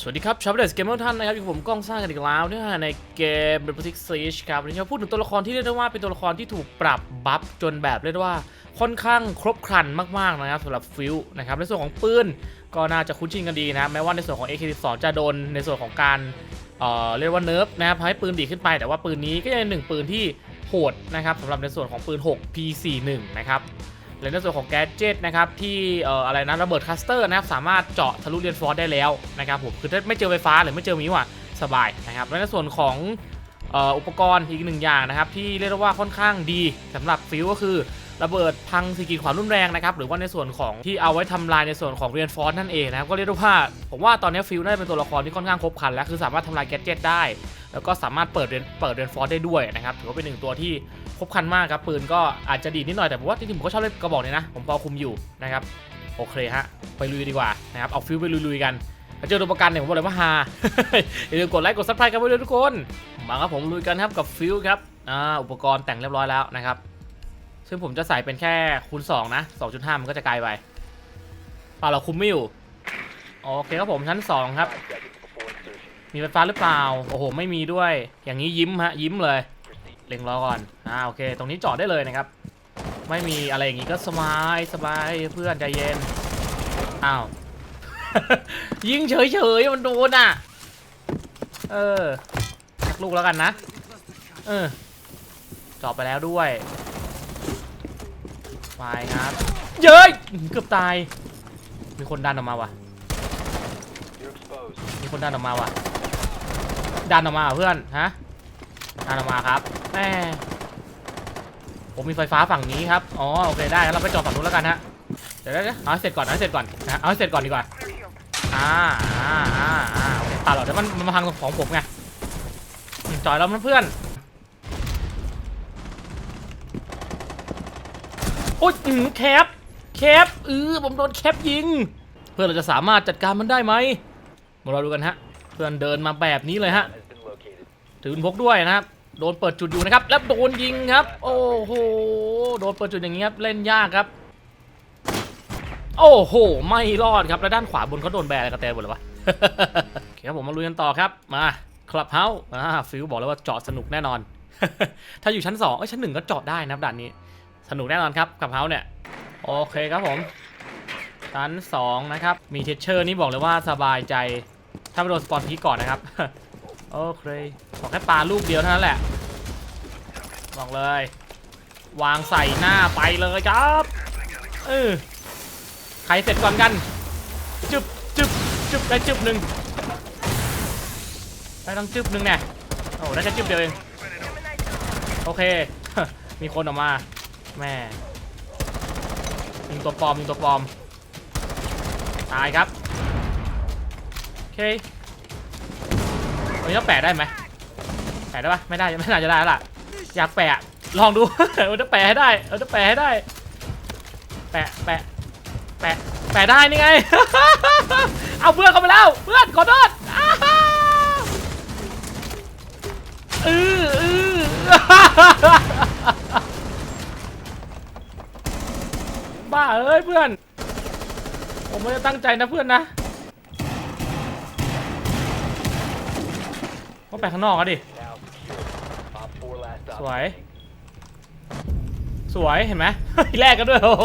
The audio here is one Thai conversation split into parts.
สวัสดีครับชาวเดสเกมเมอร์ท่านนะครับอยู่กับผมกล้องสร้างกันอีกแล้วเนี่ยในเกม r e p o t i c Siege ครับวันนี้เราพูดถึงตัวละครที่เรียกได้ว่าเป็นตัวละครที่ถูกปรับบัฟจนแบบเรียกได้ว่าค่อนข้างครบครันมากๆนะครับสำหรับฟิลนะครับในส่วนของปืนก็น่าจะคุ้นชินกันดีนะแม้ว่าในส่วนของ AK12 จะโดนในส่วนของการเอ่อเรียกว่าเนิร์ฟนะครับให้ปืนดีขึ้นไป แต่ว่าปืนนี้ก็ยังเป็นหนึ่งปืนที่โหดนะครับสำหรับในส่วนของปืน 6 P41 นะครับ และในส่วนของแกจิตนะครับที่เอ่ออะไรนะระเบิดคัสเตอร์นะครับสามารถเจาะทะลุเรียนฟอร์สได้แล้วนะครับผมคือถ้าไม่เจอไฟฟ้าหรือไม่เจอมิวอะสบายนะครับและในส่วนของเอ่ออุปกรณ์อีกหนึ่งอย่างนะครับที่เรียกว่าค่อนข้างดีสำหรับฟิวก็คือระเบิดพังสกีความรุนแรงนะครับหรือว่าในส่วนของที่เอาไว้ทำลายในส่วนของเรียนฟอร์สนั่นเองนะครับก็เรียกได้ว่าผมว่าตอนนี้ฟิวน่าจะเป็นตัวละครที่ค่อนข้างครบครันแล้วคือสามารถทำลายแกจิตได้ แล้วก็สามารถเปิดเรียนเปิดเรียนฟอร์สได้ด้วยนะครับถือว่าเป็นหนึ่งตัวที่ ครบคันมากครับปืนก็อาจจะดีนิดหน่อยแต่ผมว่าจริงๆผมก็ชอบเล่นกระบอกเนี้นะผมพอคุมอยู่นะครับโอเคฮะไปลุยดีกว่านะครับเอาฟิลไปลุยๆกันถ้าเจอตัวประกันเนี่ยผมบอกเลยว่าฮาอย่าลืมกดไลค์กดซับสไครต์กันไว้ด้วยทุกคนมาครับผมลุยกันครับกับฟิลครับอ่าอุปกรณ์แต่งเรียบร้อยแล้วนะครับซึ่งผมจะใส่เป็นแค่คูณ2นะ2.5 มันก็จะไกลไปเปล่าเราคุมไม่อยู่โอเคครับผมชั้นสองครับ มีไฟฟ้าหรือเปล่า โอ้โห ไม่มีด้วย อย่างนี้ยิ้มฮะ ยิ้มเลย เล็งรอก่อน อ่าโอเค ตรงนี้จอดได้เลยนะครับ ไม่มีอะไรอย่างงี้ก็สบายสบายเพื่อนใจเย็น อ้าว ยิงเฉยๆมันโดนอะ เออสักลูกแล้วกันนะ เออ จอบไปแล้วด้วย ไปครับ เย้ยเกือบตาย มีคนดันออกมาว่ะ มีคนดันออกมาว่ะ ดันออกมาเพื่อน ฮะ ดันออกมาครับแม่ผมมีไฟฟ้าฝั่งนี้ครับ อ๋อ โอเค ได้งั้นเราไปจอดฝั่งนู้นแล้วกันฮะเดี๋ยวเดี๋ยวเดี๋ยวเอาเสร็จก่อนเอาเสร็จก่อนนะเอาเสร็จก่อนดีกว่า อ่าอ่าอ่าอ่าโอเคตัดหรอเดี๋ยวมันมันมาพังของผมไงจอดแล้วมันเพื่อนโอ๊ยอืมแคป แคปเออผมโดนแคปยิง เพื่อนเราจะสามารถจัดการมันได้ไหมมาเราดูกันฮะ เพื่อนเดินมาแบบนี้เลยฮะ ถือปืนพกด้วยนะครับ โดนเปิดจุดอยู่นะครับ แล้วโดนยิงครับ โอ้โห โดนเปิดจุดอย่างนี้ครับ เล่นยากครับ โอ้โห ไม่รอดครับ แล้วด้านขวาบนเขาโดนแบนอะไรกระแตหมดเลยวะโอเคครับผมมาลุยกันต่อครับ มาคลับเฮาส์อ่าฟิวบอกแล้วว่าเจาะสนุกแน่นอน ถ้าอยู่ชั้น2เอ้ยชั้นหนึ่งก็เจาะได้นะครับด่านนี้ สนุกแน่นอนครับคลับเฮาส์เนี่ย โอเคครับผม ชั้นสองนะครับ มีเทชเชอร์นี่บอกเลยว่าสบายใจ ถ้าไม่โดนสปอนพีก่อนนะครับ โอเคบอแค่ปลาลูกเดียวเท่านั้นแหละบอกเลย วางใส่หน้าไปเลยครับเออใครเสร็จก่อนกันจึบจึบจึบได้จึบหนึ่งได้ต้องจึบหนึ่งเนี่ยโอ้ได้แค่จึบเดียวเองโอเค มีคนออกมาแม่ยิงตัวปลอมยิงตัวปลอมตายครับโอเค วันนี้เราแปะได้ไหมแปะได้ปะไม่ได้ไม่น่าจะได้ล่ะ อยากแปะลองดูเราจะแปะให้ได้เราจะแปะให้ได้ แปะแปะแปะแปะได้นี่ไง เอาเพื่อนเข้าไปแล้วเพื่อนขอโทษเออเออบ้าเอ้ยเพื่อน ผมไม่ได้ตั้งใจนะเพื่อนนะ ก็ไปข้างนอกอะดิ สวย สวยเห็นไหมแลกกันด้วยโอ้โห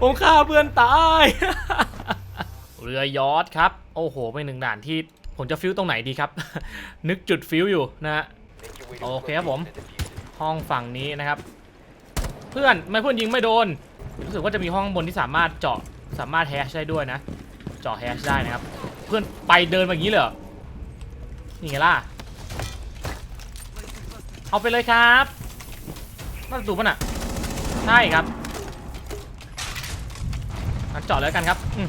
ผมฆ่าเพื่อนตาย เรือยอทครับ โอ้โหเป็นหนึ่งด่านที่ผมจะฟิวตรงไหนดีครับ นึกจุดฟิวอยู่นะฮะ โอเคครับผม ห้องฝั่งนี้นะครับ เพื่อนไม่เพื่อนยิงไม่โดน รู้สึกว่าจะมีห้องบนที่สามารถเจาะสามารถแฮชได้ด้วยนะ เจาะแฮชได้นะครับ เพื่อนไปเดินมาอย่างนี้เลยเหรอ นี่ไงล่ะ เอาไปเลยครับน่าจะถูกป่ะน่ะ ใช่ครับงั้นจาะเลยแล้วกันครับอื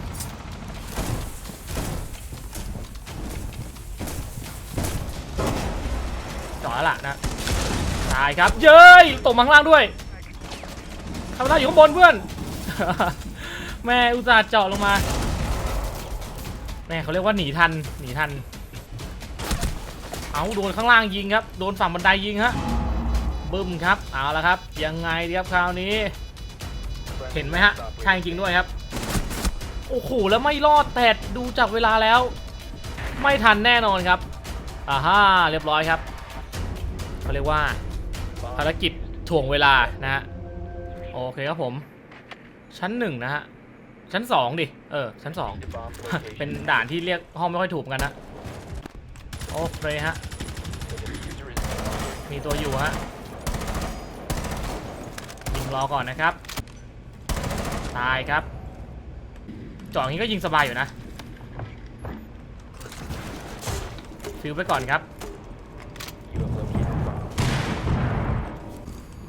จาะแล้วล่ะนะตายครับ เย้ยตกมาข้างล่างด้วยคาร์บอนอยู่ข้างบนเพื่อน แม่อุตส่าห์เจาะลงมาแม่เขาเรียกว่าหนีทัน หนีทัน เอาโดนข้างล่างยิงครับ โดนฝั่งบันไดยิงฮะ บึ้มครับ เอาละครับ ยังไงดีครับคราวนี้ เห็นไหมฮะ ใช่จริงด้วยครับ โอ้โห แล้วไม่รอดแต่ดูจากเวลาแล้ว ไม่ทันแน่นอนครับอ่าฮ่าเรียบร้อยครับเขาเรียกว่า ภารกิจถ่วงเวลานะฮะ โอเคครับผม ชั้นหนึ่งนะฮะ ชั้นสองดิ เออ ชั้นสองเป็นด่านที่เรียกห้องไม่ค่อยถูกกันนะ โอเคฮะ มีตัวอยู่ฮะยิงรอก่อนนะครับ ตายครับจ่ออย่างนี้ก็ยิงสบายอยู่นะฟิวไปก่อนครับ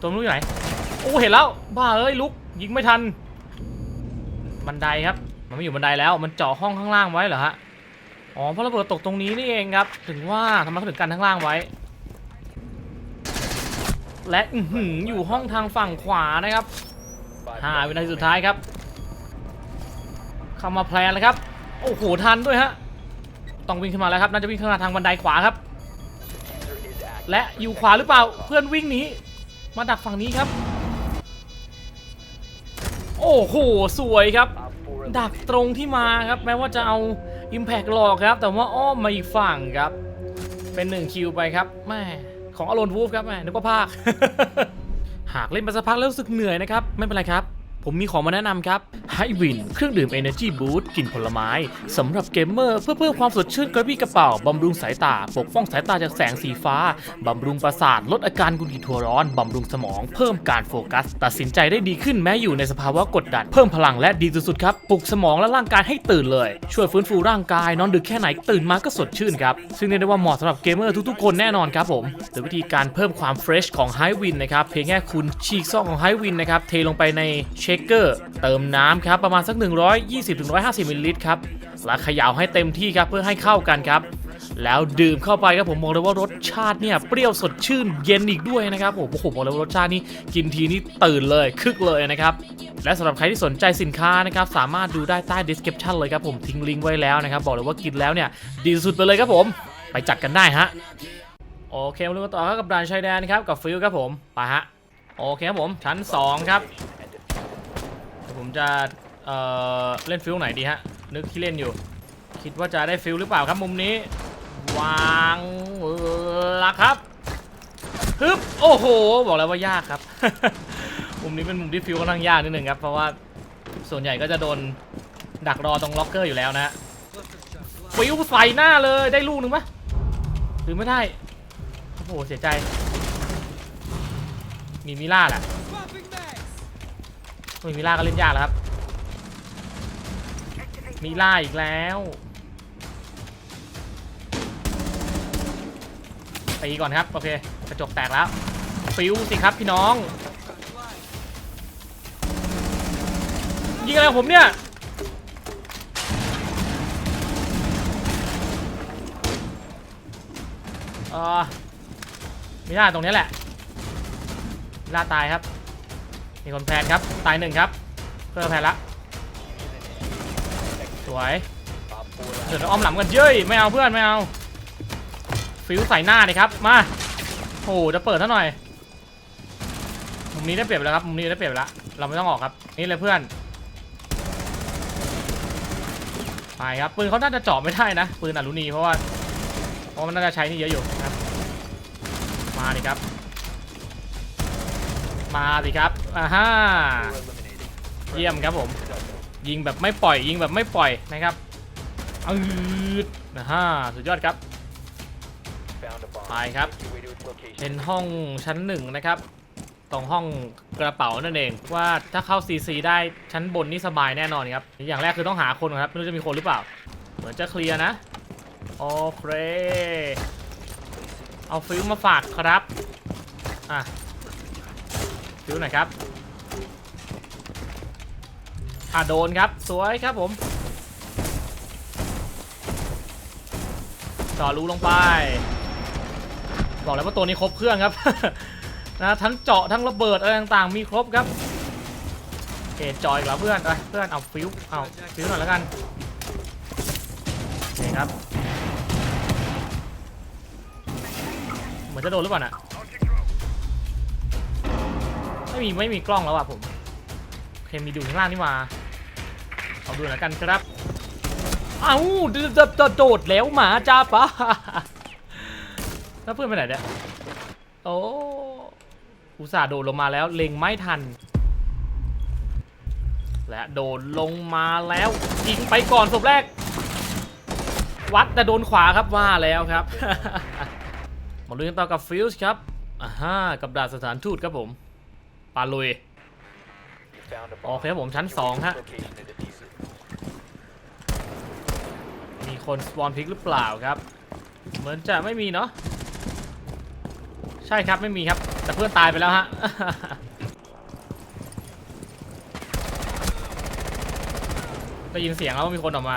ตัวนู้นอยู่ไหน โอ้เห็นแล้ว บ้าเอ้ยลุกยิงไม่ทัน บันไดครับ มันไม่อยู่บันไดแล้ว มันเจาะห้องข้างล่างไว้เหรอฮะ อ๋อเพราะระเบิดตกตรงนี้นี่เองครับ ถึงว่าทำไมเขาถึงกันข้างล่างไว้ และอือออยู่ห้องทางฝั่งขวานะครับห้าวินาทีสุดท้ายครับเข้ามาแพลนเลยครับ โอ้โหทันด้วยฮะต้องวิ่งขึ้นมาแล้วครับน่าจะวิ่งขึ้นมาทางบันไดขวาครับ และอยู่ขวาหรือเปล่าเพื่อนวิ่งหนีมาดักฝั่งนี้ครับ โอ้โหสวยครับ ดักตรงที่มาครับ แม้ว่าจะเอา Impact หลอกครับ แต่ว่าอ้อมมาอีกฝั่งครับ เป็น1คิวไปครับแม่ของอารอนวูฟครับแม่นึกว่าภาค หากเล่นไปสักพักแล้วรู้สึกเหนื่อยนะครับ ไม่เป็นไรครับ ผมมีของมาแนะนำครับไฮวินเครื่องดื่ม Energy Boost กลิ่นผลไม้สำหรับเกมเมอร์เพื่อเพิ่มความสดชื่นกระปี้กระเป๋าบำรุงสายตา ปกป้องสายตาจากแสงสีฟ้าบำรุงประสาท ลดอาการกุนกิทัวร้อนบำรุงสมอง เพิ่มการโฟกัส ตัดสินใจได้ดีขึ้นแม้อยู่ในสภาวะกดดัน เพิ่มพลังและดีสุดๆครับปลุกสมองและร่างกายให้ตื่นเลย ช่วยฟื้นฟูร่างกายนอนดึกแค่ไหนตื่นมาก็สดชื่นครับซึ่งเรียกได้ว่าเหมาะสำหรับเกมเมอร์ทุกๆคนแน่นอนครับผมโดยวิธีการเพิ่มความเฟรชของไฮวินนะครับเพียงแค่คุณฉีกซองของไฮวินนะครับเทลงไปในเชเกอร์เติมน้ำครับประมาณสัก 120-150มิลลิลิตรครับแล้วเขย่าให้เต็มที่ครับเพื่อให้เข้ากันครับ แล้วดื่มเข้าไปครับผมบอกเลยว่ารสชาติเนี่ยเปรี้ยวสดชื่นเย็นอีกด้วยนะครับผมโอ้โหบอกเลยว่ารสชาตินี่กินทีนี่ตื่นเลยคึกเลยนะครับและสำหรับใครที่สนใจสินค้านะครับสามารถดูได้ใต้ description เลยครับผมทิ้งลิงก์ไว้แล้วนะครับบอกเลยว่ากินแล้วเนี่ยดีสุดไปเลยครับผม ไปจัดกันได้ฮะโอเคมาดูกันต่อครับกับด่านชายแดนครับกับฟิลครับผมไปฮะโอเคครับผมชั้น 2 ครับ ผมจะเอ่อเล่นฟิลไหนดีฮะ นึกที่เล่นอยู่ คิดว่าจะได้ฟิลหรือเปล่าครับมุมนี้ วางละครับฮึบโอ้โห บอกแล้วว่ายากครับ มุมนี้เป็นมุมที่ฟิลค่อนข้างยากนิดนึงครับ เพราะว่าส่วนใหญ่ก็จะโดนดักรอตรงล็อกเกอร์อยู่แล้วนะฟิลใส่หน้าเลยได้ลูกหนึ่งปะหรือไม่ได้ โอ้โห เสียใจ มีมิล่าแหละ มีมิล่าก็เล่นยากแล้วครับ มิล่าอีกแล้วตีก่อนครับ โอเค กระจกแตกแล้ว ฟิวสิครับพี่น้อง ยิงอะไรผมเนี่ย เออมิล่าตรงนี้แหละมิล่าตายครับ มีคนแพนครับ ตายหนึ่งครับ เพื่อแพนละ สวยเดี๋ยวเราอ้อมหลังกันเย้ยไม่เอาเพื่อนไม่เอา ฟิวใส่หน้าเลยครับ มาโอ้จะเปิดซะหน่อย มุมนี้ได้เปรียบแล้วครับ มุมนี้ได้เปรียบแล้ว เราไม่ต้องออกครับ นี่เลยเพื่อนไปครับ ปืนเขาน่าจะเจาะไม่ได้นะ ปืนอลูนีเพราะว่า เพราะมันน่าจะใช้นี่เยอะอยู่นะครับ มาดิครับ มาสิครับอ่าฮ่าเยี่ยมครับผม ยิงแบบไม่ปล่อยยิงแบบไม่ปล่อยนะครับอืดนะฮ่าสุดยอดครับไปครับเป็นห้องชั้นหนึ่งนะครับตรงห้องกระเป๋านั่นเองว่าถ้าเข้า CC ได้ชั้นบนนี่สบายแน่นอนครับ อย่างแรกคือต้องหาคนก่อนครับ ไม่รู้จะมีคนหรือเปล่า เหมือนจะเคลียร์นะ โอเค เอาฟิวมาฝากครับ อะ ฟิวหน่อยครับอะโดนครับ สวยครับผมเจาะรูลงไป บอกแล้วว่าตัวนี้ครบเครื่องครับ นะทั้งเจาะทั้งระเบิดอะไรต่างๆ มีครบครับเอจอยกแล้วเพื่อนไปเพื่อนเอาฟิวเอาฟิวหน่อยแล้วกันโอเคครับ เหมือนจะโดนหรือเปล่าน่ะ ไม่มีไม่มีกล้องแล้วอะผมเคมีดูข้างล่างนี่มาเอาดูหน่อยแล้วกันครับเอ้าจะจะโดดแล้วหมาจ้าปะแล้วเพื่อนไปไหนเนี่ยโอ้อุตส่าห์โดดลงมาแล้วเล็งไม่ทัน และโดดลงมาแล้วยิงไปก่อนศพแรก วัดแต่โดนขวาครับว่าแล้วครับมาลุยกันต่อกับฟิวส์ครับอ่าฮะกับดาบสถานทูตครับผม ปาลุย โอเคผมชั้นสองฮะ มีคนสปอนพิกหรือเปล่าครับ เหมือนจะไม่มีเนาะ ใช่ครับไม่มีครับ แต่เพื่อนตายไปแล้วฮะ ได้ยินเสียงแล้วว่ามีคนออกมา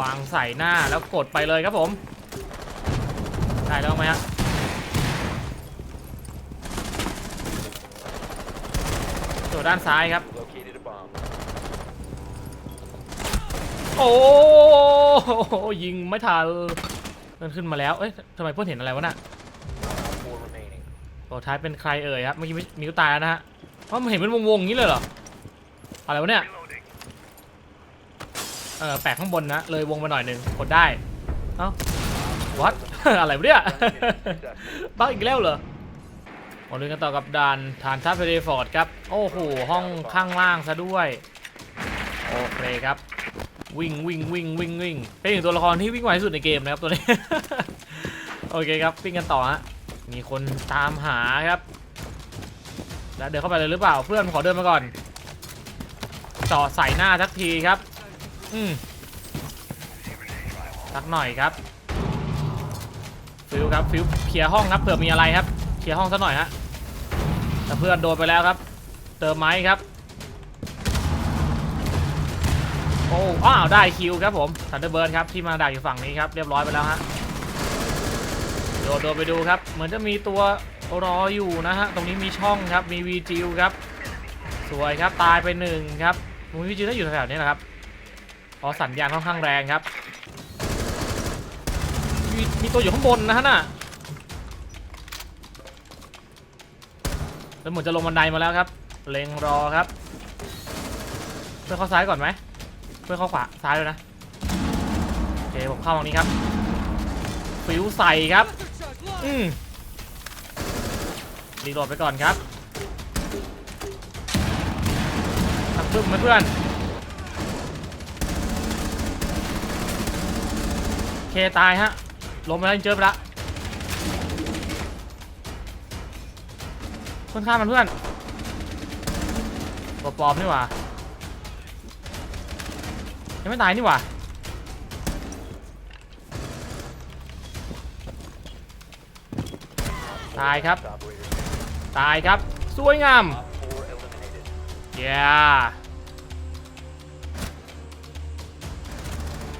วางใส่หน้าแล้วกดไปเลยครับผม ได้แล้วไหมฮะ ตัวด้านซ้ายครับ โอ้โหยิงไม่ทันมันขึ้นมาแล้ว เอ้ยทำไมเพื่อนเห็นอะไรวะน่ะตัวท้ายเป็นใครเอ่ยครับ เมื่อกี้มิวตายแล้วนะฮะเพราะมันเห็นเป็นวงๆอย่างนี้เลยเหรอ อะไรวะเนี่ย เออแปะข้างบนนะ เลยวงมาหน่อยหนึ่งกดได้ เอ้า what อะไรวะเนี่ยบักอีกแล้วเหรอ มาดูกันต่อกับด่านฐานทัพเฟรฟอร์ดครับ โอ้โห ห้องข้างล่างซะด้วย โอเคครับ วิ่งวิ่งวิ่งวิ่งวิ่งเป็นหนึ่งตัวละครที่วิ่งไวที่สุดในเกมนะครับตัวนี้ โอเคครับวิ่งกันต่อฮะ มีคนตามหาครับ แล้วเดินเข้าไปเลยหรือเปล่า เพื่อนขอเดินมาก่อนเจาะใส่หน้าสักทีครับ อืมสักหน่อยครับ ฟิวครับ ฟิวเคลียร์ห้องครับเผื่อมีอะไรครับ ลียร์ห้องสักหน่อยฮะแต่เพื่อนโดนไปแล้วครับ เติมไม้ครับ โอ้อ้าวได้คิวครับผมทันเดอร์เบิร์ดครับที่มาดักอยู่ฝั่งนี้ครับเรียบร้อยไปแล้วฮะโดดโดดไปดูครับ เหมือนจะมีตัวรออยู่นะฮะ ตรงนี้มีช่องครับ มีวีจิวครับ สวยครับ ตายไปหนึ่งครับมูวีจิวถ้าอยู่แถวๆนี้นะครับพราะสัญญาณค่อนข้างแรงครับ มีมีตัวอยู่ข้างบนนะฮะน่ะ แล้วเหมือนจะลงบันไดมาแล้วครับ เล็งรอครับ เพื่อเข้าซ้ายก่อนไหม เพื่อเข้าขวาซ้ายเลยนะ โอเคผมเข้าตรงนี้ครับฟิวใส่ครับ อืมรีโหลดไปก่อนครับทักพึ่มเพื่อนโอเคตายฮะ ลงไปแล้วเจอไปละ เพื่อนฆ่ามันเพื่อนตัวปลอมนี่หว่ายังไม่ตายนี่หว่าตายครับ ตายครับ สวยงามเย้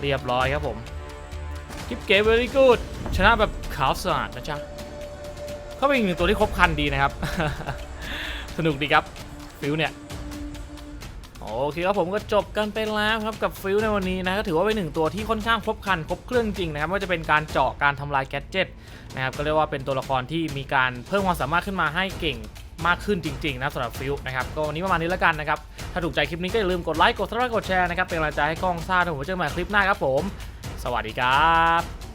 เรียบร้อยครับผมคลิปเกม very good ชนะแบบขาวสะอาดนะจ๊ะ เขาเป็นอีกหนึ่งตัวที่ครบคันดีนะครับ สนุกดีครับฟิวเนี่ยโอเคครับผมก็จบกันไปแล้วครับกับฟิลในวันนี้นะก็ถือว่าเป็นหนึ่งตัวที่ค่อนข้างครบคันครบเครื่องจริงนะครับว่าจะเป็นการเจาะการทำลายแกดเจิตนะครับก็เรียกว่าเป็นตัวละครที่มีการเพิ่มความสามารถขึ้นมาให้เก่งมากขึ้นจริงๆนะสำหรับฟิลนะครับก็วันนี้ประมาณนี้แล้วกันนะครับถ้าถูกใจคลิปนี้ก็อย่าลืมกดไลค์กดซับสไครต์กดแชร์นะครับเป็นกำลังใจให้กล้องซ่าด้วยผมไว้เจอกันใหม่คลิปหน้าครับผม สวัสดีครับ